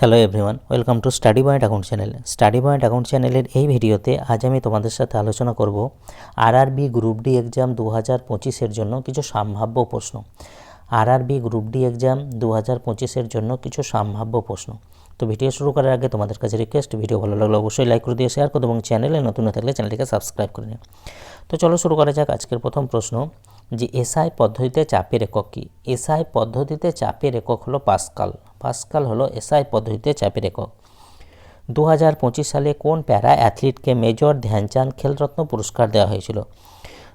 Hello everyone welcome to study point account channel study point account চ্যানেলের এই ভিডিওতে আজ আমি তোমাদের সাথে আলোচনা করব আরআরবি গ্রুপ ডি এক্সাম দু হাজার পঁচিশের জন্য কিছু সম্ভাব্য প্রশ্ন। আরআরবি গ্রুপ ডি এক্সাম দু হাজার পঁচিশের জন্য কিছু সম্ভাব্য প্রশ্ন। তো ভিডিও শুরু করার আগে তোমাদের কাছে রিকোয়েস্ট ভিডিও ভালো লাগলে অবশ্যই লাইক করে দিয়ে শেয়ার করো এবং চ্যানেলে নতুন হয়ে থাকলে চ্যানেলটিকে সাবস্ক্রাইব করে নিও। তো চলো শুরু করা যাক আজকের প্রথম প্রশ্ন যে এসআই পদ্ধতিতে চাপের একক কী? এসআই পদ্ধতিতে চাপের একক হলো পাস্কাল। পাস্কাল হলো এসআই পদ্ধতিতে চাপের একক। দু হাজার পঁচিশ সালে কোন প্যারা অ্যাথলিটকে মেজর ধ্যানচাঁদ খেলরত্ন পুরস্কার দেওয়া হয়েছিল?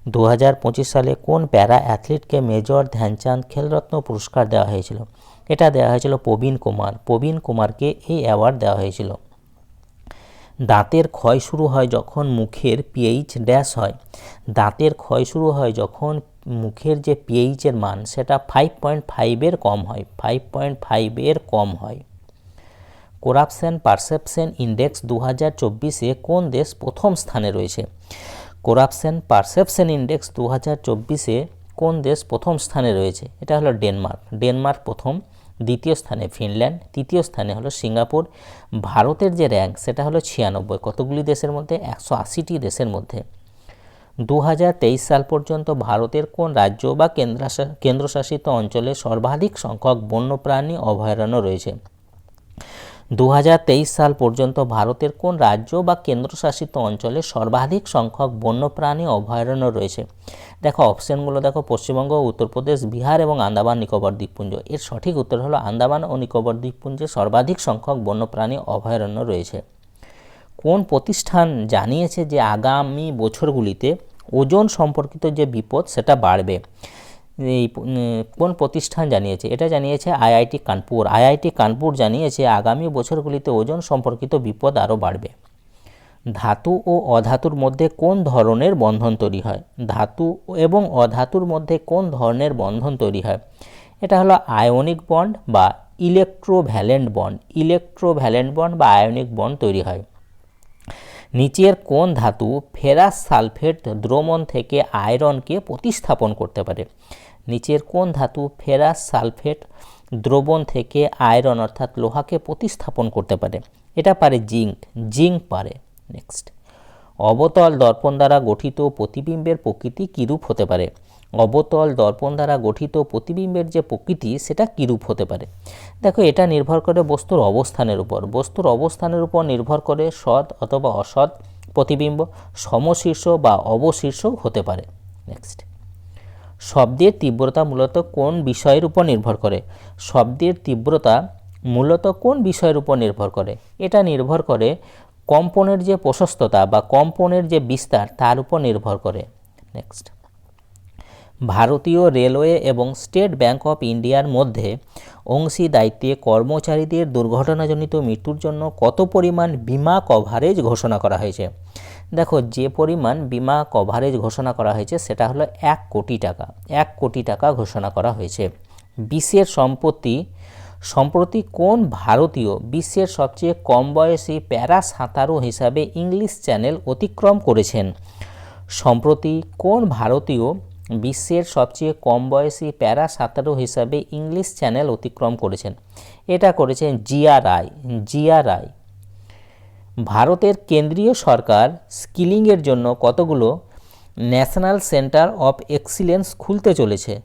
দু হাজার পঁচিশ সালে কোন প্যারা অ্যাথলিটকে মেজর ধ্যানচাঁদ খেলরত্ন পুরস্কার দেওয়া হয়েছিল? এটা দেওয়া হয়েছিল প্রবীণ কুমার। প্রবীণ কুমারকে এই অ্যাওয়ার্ড দেওয়া হয়েছিল। দাঁতের ক্ষয় শুরু হয় যখন মুখের পিএইচ ড্যাশ হয়। দাঁতের ক্ষয় শুরু হয় যখন মুখের যে পিএইচের মান, সেটা ফাইভ পয়েন্ট ফাইভের কম হয় ফাইভ পয়েন্ট ফাইভের কম হয়। করাপশন পারসেপশন ইন্ডেক্স দু হাজার চব্বিশে কোন দেশ প্রথম স্থানে রয়েছে? করাপশন পারসেপশন ইন্ডেক্স দু হাজার চব্বিশে কোন দেশ প্রথম স্থানে রয়েছে? এটা হলো ডেনমার্ক। ডেনমার্ক প্রথম, দ্বিতীয় স্থানে ফিনল্যান্ড, তৃতীয় স্থানে হলো সিঙ্গাপুর। ভারতের যে র্যাঙ্ক সেটা হলো ছিয়ানব্বই। কতগুলি দেশের মধ্যে? একশো আশিটি দেশের মধ্যে। দু হাজার তেইশ সাল পর্যন্ত ভারতের কোন রাজ্য বা কেন্দ্রাশা, কেন্দ্রশাসিত অঞ্চলে সর্বাধিক সংখ্যক বন্যপ্রাণী অভয়ারণ্য রয়েছে? দু হাজার তেইশ সাল পর্যন্ত ভারতের কোন রাজ্য বা কেন্দ্রশাসিত অঞ্চলে সর্বাধিক সংখ্যক বন্যপ্রাণী অভয়ারণ্য রয়েছে? দেখো, অপশানগুলো দেখো, পশ্চিমবঙ্গ, উত্তরপ্রদেশ, বিহার এবং আন্দামান, নিকোবর দ্বীপপুঞ্জ। এর সঠিক উত্তর হলো আন্দামান ও নিকোবর দ্বীপপুঞ্জে সর্বাধিক সংখ্যক বন্যপ্রাণী অভয়ারণ্য রয়েছে। কোন প্রতিষ্ঠান জানিয়েছে যে আগামী বছরগুলিতে ওজন সম্পর্কিত যে বিপদ সেটা বাড়বে? এই কোন প্রতিষ্ঠান জানিয়েছে? এটা জানিয়েছে আইআইটি কানপুর। আইআইটি কানপুর জানিয়েছে আগামী বছরগুলিতে ওজন সম্পর্কিত বিপদ আরও বাড়বে। ধাতু ও অধাতুর মধ্যে কোন ধরনের বন্ধন তৈরি হয়? ধাতু এবং অধাতুর মধ্যে কোন ধরনের বন্ধন তৈরি হয়? এটা হলো আয়নিক বন্ড বা ইলেকট্রোভ্যালেন্ট বন্ড। ইলেকট্রোভ্যালেন্ট বন্ড বা আয়নিক বন্ড তৈরি হয়। নিচের কোন ধাতু ফেরাস সালফেট দ্রবণ থেকে আয়রনকে প্রতিস্থাপন করতে পারে। নিচের কোন ধাতু ফেরাস সালফেট দ্রবণ থেকে আয়রন অর্থাৎ লোহাকে প্রতিস্থাপন করতে পারে। এটা পারে জিঙ্ক জিঙ্ক পারে। নেক্সট অবতল দর্পণ দ্বারা গঠিত প্রতিবিম্বের প্রকৃতি কীরূপ হতে পারে? অবতল দর্পণ দ্বারা গঠিত প্রতিবিম্বের যে প্রকৃতি, সেটা কীরূপ হতে পারে? দেখো, এটা নির্ভর করে বস্তুর অবস্থানের উপর। বস্তুর অবস্থানের উপর নির্ভর করে সৎ অথবা অসৎ প্রতিবিম্ব, সমশীর্ষ বা অবশীর্ষ হতে পারে। নেক্সট শব্দের তীব্রতা মূলত কোন বিষয়ের উপর নির্ভর করে? শব্দের তীব্রতা মূলত কোন বিষয়ের উপর নির্ভর করে? এটা নির্ভর করে কম্পনের যে প্রশস্ততা বা কম্পনের যে বিস্তার, তার উপর নির্ভর করে। নেক্সট ভারতীয় রেলওয়ে এবং স্টেট ব্যাংক অফ ইন্ডিয়ার মধ্যে অংশীদায়িত্বে কর্মচারীদের দুর্ঘটনাজনিত মৃত্যুর জন্য কত পরিমাণ বিমা কভারেজ ঘোষণা করা হয়েছে? দেখো, যে পরিমাণ বিমা কভারেজ ঘোষণা করা হয়েছে, সেটা হলো এক কোটি টাকা। এক কোটি টাকা ঘোষণা করা হয়েছে। বিশ্বের সম্পত্তি, সম্প্রতি কোন ভারতীয় বিশ্বের সবচেয়ে কম বয়সী প্যারা সাঁতারু হিসাবে ইংলিশ চ্যানেল অতিক্রম করেছেন? সম্প্রতি কোন ভারতীয় বিশ্বের সবচেয়ে কম বয়সী প্যারা সাঁতারু হিসাবে ইংলিশ চ্যানেল অতিক্রম করেছেন। এটা করেছেন জিয়া রায় জিয়া রায়। ভারতের কেন্দ্রীয় সরকার স্কিলিংয়ের জন্য কতগুলো ন্যাশনাল সেন্টার অফ এক্সিলেন্স খুলতে চলেছে?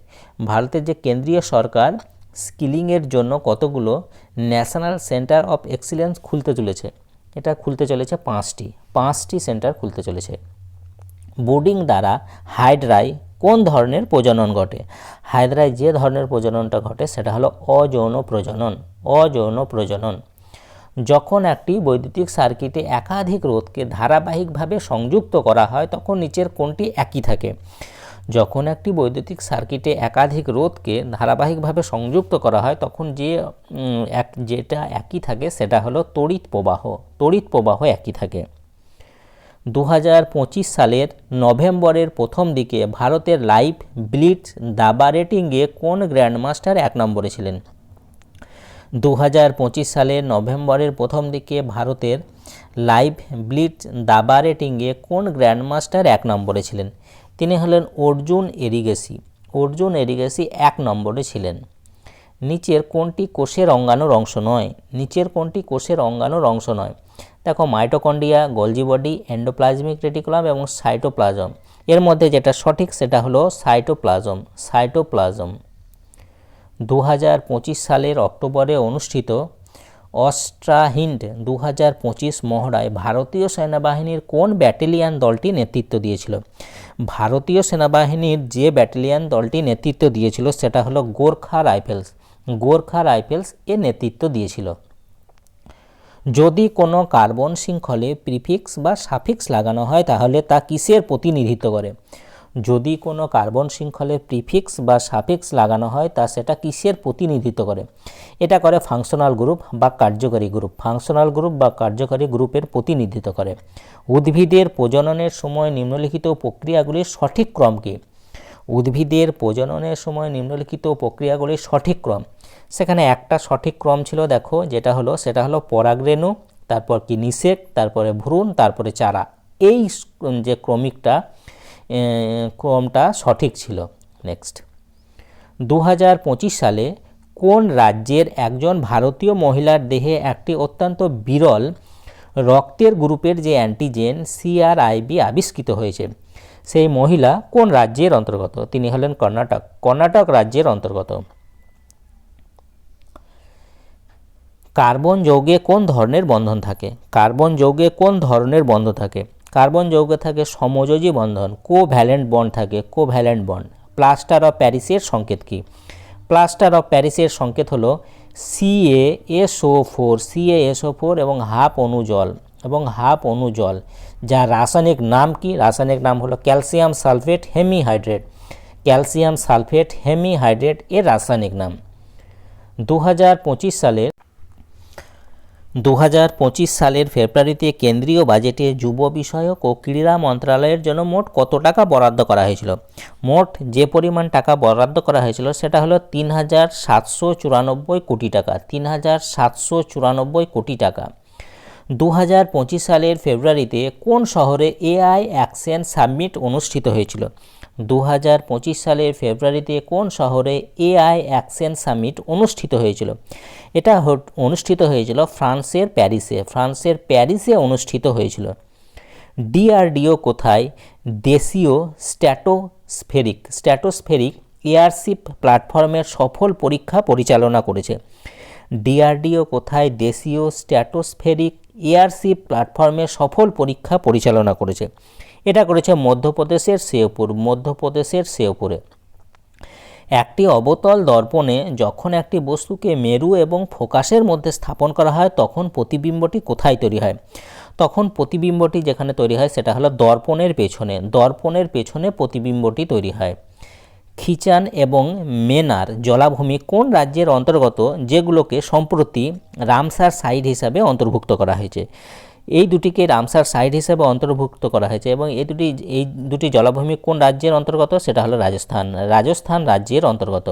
ভারতের যে কেন্দ্রীয় সরকার স্কিলিংয়ের জন্য কতগুলো ন্যাশনাল সেন্টার অফ এক্সিলেন্স খুলতে চলেছে? এটা খুলতে চলেছে পাঁচটি। পাঁচটি সেন্টার খুলতে চলেছে। বোর্ডিং দ্বারা হাইড্রায় কোন ধরনের প্রজনন ঘটে? হায়দ্রায় যে ধরনের প্রজননটা ঘটে সেটা হলো অযৌন প্রজনন অযৌন প্রজনন। যখন একটি বৈদ্যুতিক সার্কিটে একাধিক রোধকে ধারাবাহিকভাবে সংযুক্ত করা হয়, তখন নিচের কোনটি একই থাকে। যখন একটি বৈদ্যুতিক সার্কিটে একাধিক রোধকে ধারাবাহিকভাবে সংযুক্ত করা হয়, তখন যে এক, যেটা একই থাকে সেটা হলো তড়িৎ প্রবাহ তড়িৎ প্রবাহ একই থাকে। দু হাজার পঁচিশ সালের নভেম্বরের প্রথম দিকে ভারতের লাইভ ব্লিটস দাবা রেটিংয়ে কোন গ্র্যান্ডমাস্টার এক নম্বরে ছিলেন? দু হাজার পঁচিশ সালের নভেম্বরের প্রথম দিকে ভারতের লাইভ ব্লিটস দাবা রেটিংয়ে কোন গ্র্যান্ডমাস্টার এক নম্বরে ছিলেন? তিনি হলেন অর্জুন এরিগেসি। অর্জুন এরিগেসি এক নম্বরে ছিলেন। নিচের কোনটি কোষের অঙ্গাণুর অংশ নয়? নিচের কোনটি কোষের অঙ্গাণুর অংশ নয়? দেখো mitochondria Golgi body endoplasmic reticulum এবং সাইটোপ্লাজম। এর মধ্যে যেটা সঠিক সেটা হলো সাইটোপ্লাজম সাইটোপ্লাজম। দু হাজার পঁচিশ সালের অক্টোবরে অনুষ্ঠিত অস্ট্রাহিন্ড দু হাজার পঁচিশ মহড়ায় ভারতীয় সেনাবাহিনীর কোন ব্যাটালিয়ান দলটি নেতৃত্ব দিয়েছিল? ভারতীয় সেনাবাহিনীর যে ব্যাটালিয়ান দলটি নেতৃত্ব দিয়েছিল সেটা হলো গোর্খা রাইফেলস। গোর্খা রাইফেলস এর নেতৃত্ব দিয়েছিল। যদি কোনো কার্বন শৃঙ্খলে প্রিফিক্স বা সাফিক্স লাগানো হয়, তাহলে তা কিসের প্রতিনিধিত্ব করে? যদি কোনো কার্বন শৃঙ্খলে প্রিফিক্স বা সাফিক্স লাগানো হয়, তা সেটা কিসের প্রতিনিধিত্ব করে? এটা করে ফাংশনাল গ্রুপ বা কার্যকরী গ্রুপ। ফাংশনাল গ্রুপ বা কার্যকরী গ্রুপের প্রতিনিধিত্ব করে। উদ্ভিদের প্রজননের সময় নিম্নলিখিত প্রক্রিয়াগুলির সঠিক ক্রম কী? উদ্ভিদের প্রজননের সময় নিম্নলিখিত প্রক্রিয়াগুলির সঠিক ক্রম। সেখানে একটা সঠিক ক্রম ছিল, দেখো, যেটা হলো, সেটা হলো পরাগরেণু, তারপর কি নিষেক, তারপরে ভ্রূণ, তারপরে চারা। এই যে ক্রমিকটা ক্রমটা সঠিক ছিল। নেক্সট দু হাজার পঁচিশ সালে কোন রাজ্যের একজন ভারতীয় মহিলার দেহে একটি অত্যন্ত বিরল রক্তের গ্রুপের যে অ্যান্টিজেন সিআরআইবি আবিষ্কৃত হয়েছে, সেই মহিলা কোন রাজ্যের অন্তর্গত? তিনি হলেন কর্ণাটক। কর্ণাটক রাজ্যের অন্তর্গত। কার্বন যৌগে কোন ধরনের বন্ধন থাকে? কার্বন যৌগে কোন ধরনের বন্ধন থাকে? কার্বন যৌগে থাকে সমযোজী বন্ধন, কোভ্যালেন্ট বন্ড থাকে, কোভ্যালেন্ট বন্ড। প্লাস্টার অফ প্যারিসের সংকেত কি? প্লাস্টার অফ প্যারিসের সংকেত হলো C A S O four C A S O four এবং হাফ অণু জল, এবং হাফ অণু জল, যার রাসায়নিক নাম কি? রাসায়নিক নাম হলো calcium sulphate hemihydrate. Calcium sulphate hemihydrate এর রাসায়নিক নাম। দু হাজার পঁচিশ সালের দু হাজার পঁচিশ সালের ফেব্রুয়ারিতে কেন্দ্রীয় বাজেটে যুব বিষয়ক ও ক্রীড়া মন্ত্রণালয়ের জন্য মোট কত টাকা বরাদ্দ করা হয়েছিল? মোট যে পরিমাণ টাকা বরাদ্দ করা হয়েছিল সেটা হলো তিন হাজার সাতশো চুরানব্বই কোটি টাকা। তিন হাজার সাতশো চুরানব্বই কোটি টাকা। দু হাজার পঁচিশ সালের ফেব্রুয়ারিতে কোন শহরে এআই অ্যাকশন সাবমিট অনুষ্ঠিত হয়েছিল? দু হাজার পঁচিশ সালের ফেব্রুয়ারিতে কোন শহরে এআই অ্যাকশন সামিট অনুষ্ঠিত হয়েছিল? এটা অনুষ্ঠিত হয়েছিল ফ্রান্সের প্যারিসে। ফ্রান্সের প্যারিসে অনুষ্ঠিত হয়েছিল। ডিআরডিও কোথায়? দেশীয় স্ট্যাটোস্ফেরিক স্ট্যাটোস্ফেরিক এয়ারশিপ প্ল্যাটফর্মের সফল পরীক্ষা পরিচালনা করেছে। ডিআরডিও কোথায় দেশীয় স্ট্যাটোস্ফেরিক এয়ারশিপ প্ল্যাটফর্মের সফল পরীক্ষা পরিচালনা করেছে? এটা করেছে মধ্যপ্রদেশের শেওপুর মধ্যপ্রদেশের শেওপুরে একটি অবতল দর্পণে যখন একটি বস্তুকে মেরু এবং ফোকাসের মধ্যে স্থাপন করা হয়, তখন প্রতিবিম্বটি কোথায় তৈরি হয়? তখন প্রতিবিম্বটি যেখানে তৈরি হয়, সেটা হলো দর্পণের পেছনে। দর্পণের পেছনে প্রতিবিম্বটি তৈরি হয়। খিচান এবং মেনার জলাভূমি কোন রাজ্যের অন্তর্গত যেগুলোকে সম্প্রতি রামসার সাইট হিসাবে অন্তর্ভুক্ত করা হয়েছে? এই দুটিকে রামসার সাইট হিসাবে অন্তর্ভুক্ত করা হয়েছে এবং এই দুটি এই দুটি জলাভূমি কোন রাজ্যের অন্তর্গত? সেটা হলো রাজস্থান। রাজস্থান রাজ্যের অন্তর্গত।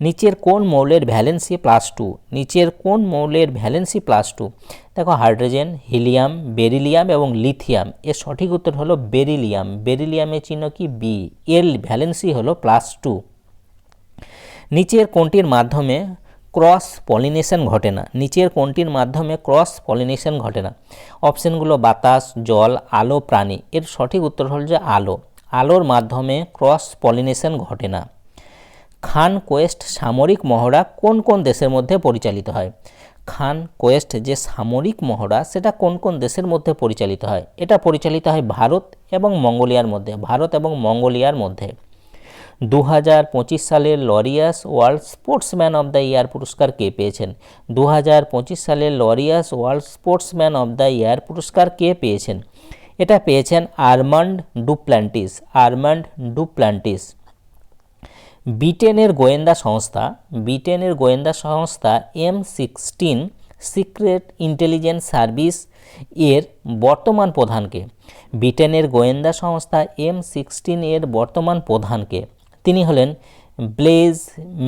নিচের কোন মৌলের ভ্যালেন্সি প্লাস টু নিচের কোন মৌলের ভ্যালেন্সি প্লাস টু দেখো, হাইড্রোজেন, হিলিয়াম, বেরিলিয়াম এবং লিথিয়াম। এর সঠিক উত্তর হলো বেরিলিয়াম। বেরিলিয়ামের চিহ্ন কি? বি এর ভ্যালেন্সি হলো প্লাস টু নিচের কোনটির মাধ্যমে ক্রস পলিনেশন ঘটে না? নিচের কোনটির মাধ্যমে ক্রস পলিনেশন ঘটে না? অপশানগুলো বাতাস, জল, আলো, প্রাণী। এর সঠিক উত্তর হল যে আলো। আলোর মাধ্যমে ক্রস পলিনেশন ঘটে না। খান কোয়েস্ট সামরিক মহড়া কোন কোন দেশের মধ্যে পরিচালিত হয়? খান কোয়েস্ট যে সামরিক মহড়া, সেটা কোন কোন দেশের মধ্যে পরিচালিত হয়? এটা পরিচালিত হয় ভারত এবং মঙ্গোলিয়ার মধ্যে, ভারত এবং মঙ্গোলিয়ার মধ্যে। দু হাজার পঁচিশ সালের Laureus world sportsman of the year পুরস্কার কে পেয়েছেন? দু হাজার পঁচিশ সালের Laureus world sportsman of the year পুরস্কার কে পেয়েছেন? এটা পেয়েছেন আরমান্ড ডুপ্ল্যান্টিস আরমান্ড ডুপ্ল্যান্টিস ব্রিটেনের গোয়েন্দা সংস্থা, ব্রিটেনের গোয়েন্দা সংস্থা M sixteen, secret intelligence service এর বর্তমান প্রধানকে। ব্রিটেনের গোয়েন্দা সংস্থা এম সিক্সটিন এর বর্তমান প্রধানকে। তিনি হলেন ব্লেজ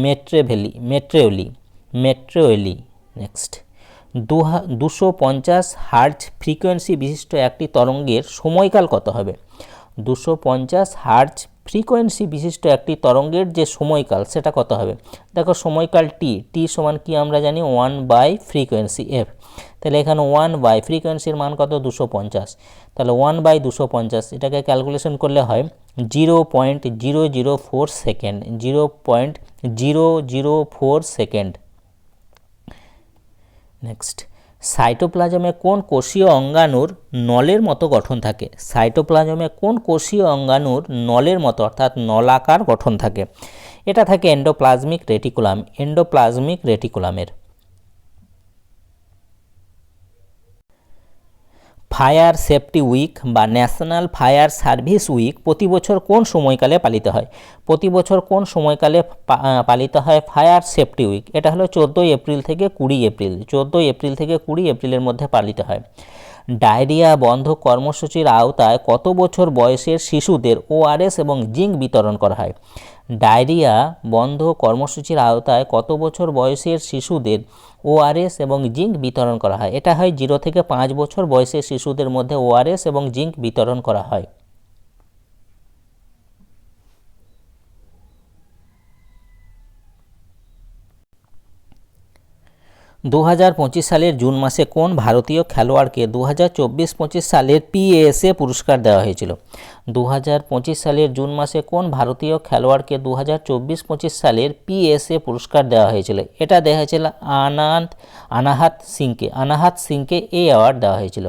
মেট্রেভেলি, মেট্রেওলি মেট্রেওলি, নেক্সট। দু দুশো পঞ্চাশ হার্জ ফ্রিকোয়েন্সি বিশিষ্ট একটি তরঙ্গের সময়কাল কত হবে? দুশো পঞ্চাশ হার্জ ফ্রিকোয়েন্সি বিশিষ্ট একটি তরঙ্গের যে সময়কাল, সেটা কত হবে? দেখো, সময়কাল টি টি সমান কি আমরা জানি? ওয়ান বাই ফ্রিকোয়েন্সি এফ তাহলে এখানে ওয়ান বাই ফ্রিকোয়েন্সির মান কত? দুশো পঞ্চাশ। তাহলে ওয়ান বাই দুশো পঞ্চাশ, এটাকে ক্যালকুলেশন করলে হয় zero point zero zero four second zero point zero zero four second next সাইটোপ্লাজমে কোন কোষীয় অঙ্গাণুর নলের মতো গঠন থাকে? সাইটোপ্লাজমে কোন কোষীয় অঙ্গাণুর নলের মতো, অর্থাৎ নলাকার গঠন থাকে? এটা থাকে এন্ডোপ্লাজমিক রেটিকুলাম এন্ডোপ্লাজমিক রেটিকুলামের ফায়ার সেফটি উইক বা ন্যাশনাল ফায়ার সার্ভিস উইক প্রতি বছর কোন সময়কালে পালিত হয়? প্রতি বছর কোন সময়কালে পালিত হয় ফায়ার সেফটি উইক? এটা হলো চোদ্দোই এপ্রিল থেকে কুড়ি এপ্রিল। চোদ্দোই এপ্রিল থেকে কুড়ি এপ্রিলের মধ্যে পালিত হয়। ডায়রিয়া বন্ধ কর্মসূচির আওতায় কত বছর বয়সের শিশুদের ওআরএস এবং জিঙ্ক বিতরণ করা হয়? ডায়রিয়া বন্ধ কর্মসূচির আওতায় কত বছর বয়সের শিশুদের ওআরএস এবং জিঙ্ক বিতরণ করা হয়? এটা হয় জিরো থেকে পাঁচ বছর বয়সের শিশুদের মধ্যে ওআরএস এবং জিঙ্ক বিতরণ করা হয়। দু হাজার পঁচিশ সালের জুন মাসে কোন ভারতীয় খেলোয়াড়কে দু হাজার চব্বিশ পঁচিশ সালের পিএসএ পুরস্কার দেওয়া হয়েছিল? দু হাজার পঁচিশ সালের জুন মাসে কোন ভারতীয় খেলোয়াড়কে দু হাজার চব্বিশ পঁচিশ সালের পিএসএ পুরস্কার দেওয়া হয়েছিল? এটা দেওয়া হয়েছিল আনান্ত আনাহাত সিংকে। আনাহাত সিংকে এই অ্যাওয়ার্ড দেওয়া হয়েছিল।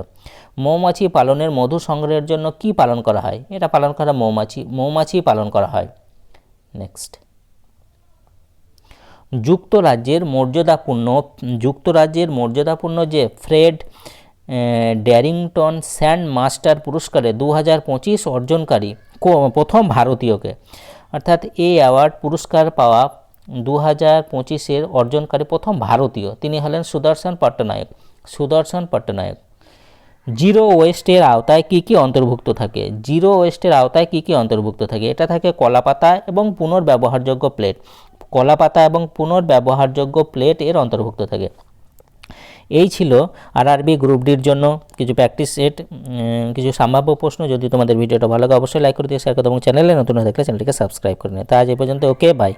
মৌমাছি পালনের মধু সংগ্রহের জন্য কি পালন করা হয়? এটা পালন করা মৌমাছি মৌমাছি পালন করা হয়। নেক্সট। যুক্তরাজ্যের মর্যাদাপূর্ণ যুক্তরাজ্যের মর্যাদাপূর্ণ যে ফ্রেড ড্যারিংটন স্যান্ড মাস্টার পুরস্কারে দু হাজার পঁচিশ অর্জনকারী প্রথম ভারতীয়কে। অর্থাৎ এই অ্যাওয়ার্ড পুরস্কার পাওয়া দু হাজার পঁচিশের অর্জনকারী প্রথম ভারতীয়। তিনি হলেন সুদর্শন পট্টনায়ক। সুদর্শন পট্টনায়ক। জিরো ওয়েস্টের আওতায় কি কি অন্তর্ভুক্ত থাকে? জিরো ওয়েস্টের আওতায় কি কি অন্তর্ভুক্ত থাকে? এটা থাকে কলাপাতা এবং পুনর্ব্যবহারযোগ্য প্লেট। কলাপাতা এবং পুনর্ব্যবহারযোগ্য প্লেট এর অন্তর্ভুক্ত থাকে। এই ছিল আরআরবি গ্রুপ ডির জন্য কিছু প্র্যাকটিস সেট কিছু সম্ভাব্য প্রশ্ন। যদি তোমাদের ভিডিওটা ভালো লাগে, অবশ্যই লাইক করে দিয়ে শেয়ার করতে এবং চ্যানেলে নতুন হয়ে থাকলে চ্যানেলটিকে সাবস্ক্রাইব করে নিও। তা আজ এই পর্যন্ত ওকে বাই